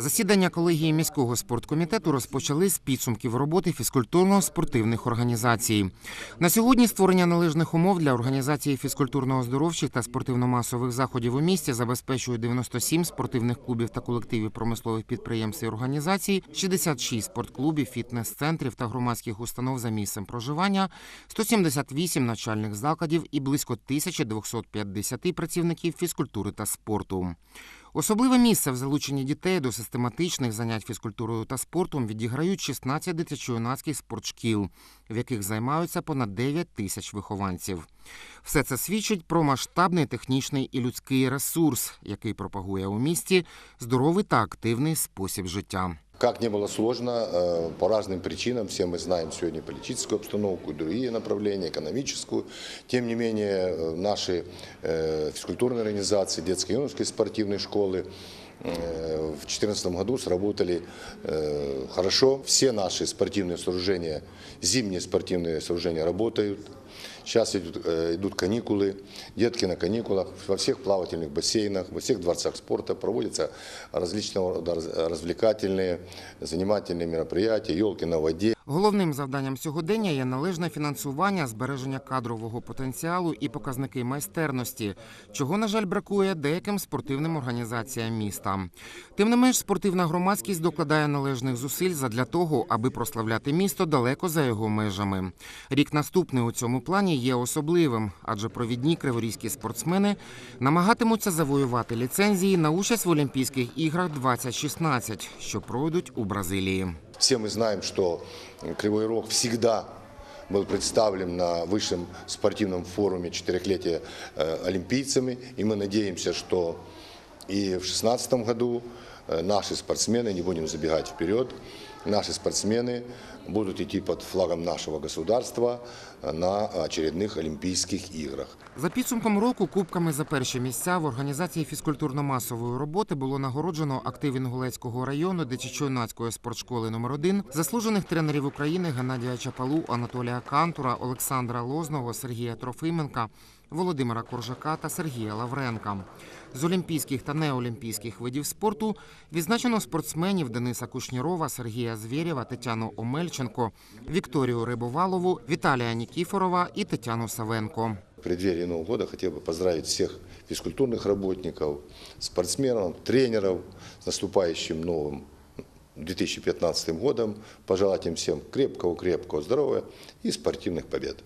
Засідання колегії міського спорткомітету розпочали з підсумків роботи фізкультурно-спортивних організацій. На сьогодні створення належних умов для організації фізкультурно-оздоровчих та спортивно-масових заходів у місті забезпечує 97 спортивних клубів та колективів промислових підприємств і організацій, 66 спортклубів, фітнес-центрів та громадських установ за місцем проживання, 178 навчальних закладів і близько 1250 працівників фізкультури та спорту. Особливе місце в залученні дітей до систематичних занять фізкультурою та спортом відіграють 16 дитячо-юнацьких спортшкіл, в яких займаються понад 9 тисяч вихованців. Все це свідчить про масштабний технічний і людський ресурс, який пропагує у місті здоровий та активний спосіб життя. Как не было сложно, э, по разным причинам, все мы знаем сегодня политическую обстановку, и другие направления, экономическую. Тем не менее, э, наши э, физкультурные организации, детские и юношеские спортивные школы э, в 2014 году сработали э, хорошо. Все наши спортивные сооружения, зимние спортивные сооружения работают. Сейчас идут, э, идут каникулы, детки на каникулах. Во всех плавательных бассейнах, во всех дворцах спорта проводятся различного рода раз- развлекательные, занимательные мероприятия, елки на воде. Головним завданням сьогодення є належне фінансування, збереження кадрового потенціалу і показники майстерності, чого, на жаль, бракує деяким спортивним організаціям міста. Тим не менш, спортивна громадськість докладає належних зусиль задля того, аби прославляти місто далеко за його межами. Рік наступний у цьому плані є особливим, адже провідні криворізькі спортсмени намагатимуться завоювати ліцензії на участь в Олімпійських іграх 2016, що пройдуть у Бразилії. Все мы знаем, что Кривой Рог всегда был представлен на высшем спортивном форуме четырехлетия э, олимпийцами. И мы надеемся, что и в 2016 году э, наши спортсмены, не будем забегать вперед, наши спортсмены будут идти под флагом нашего государства э, на очередных Олимпийских играх. За підсумком року кубками за перші місця в організації фізкультурно-масової роботи було нагороджено актив Інгулецького району дитячо-юнацької спортшколи номер 1 заслужених тренерів України Геннадія Чапалу, Анатолія Кантура, Олександра Лозного, Сергія Трофименка, Володимира Коржака та Сергія Лавренка. З олімпійських та неолімпійських видів спорту відзначено спортсменів Дениса Кушнірова, Сергія Звєрєва, Тетяну Омельченко, Вікторію Рибовалову, Віталія Нікіфорова і Тетяну Савенко. В преддверии Нового года хотел бы поздравить всех физкультурных работников, спортсменов, тренеров с наступающим новым 2015 годом. Пожелать им всем крепкого-крепкого здоровья и спортивных побед.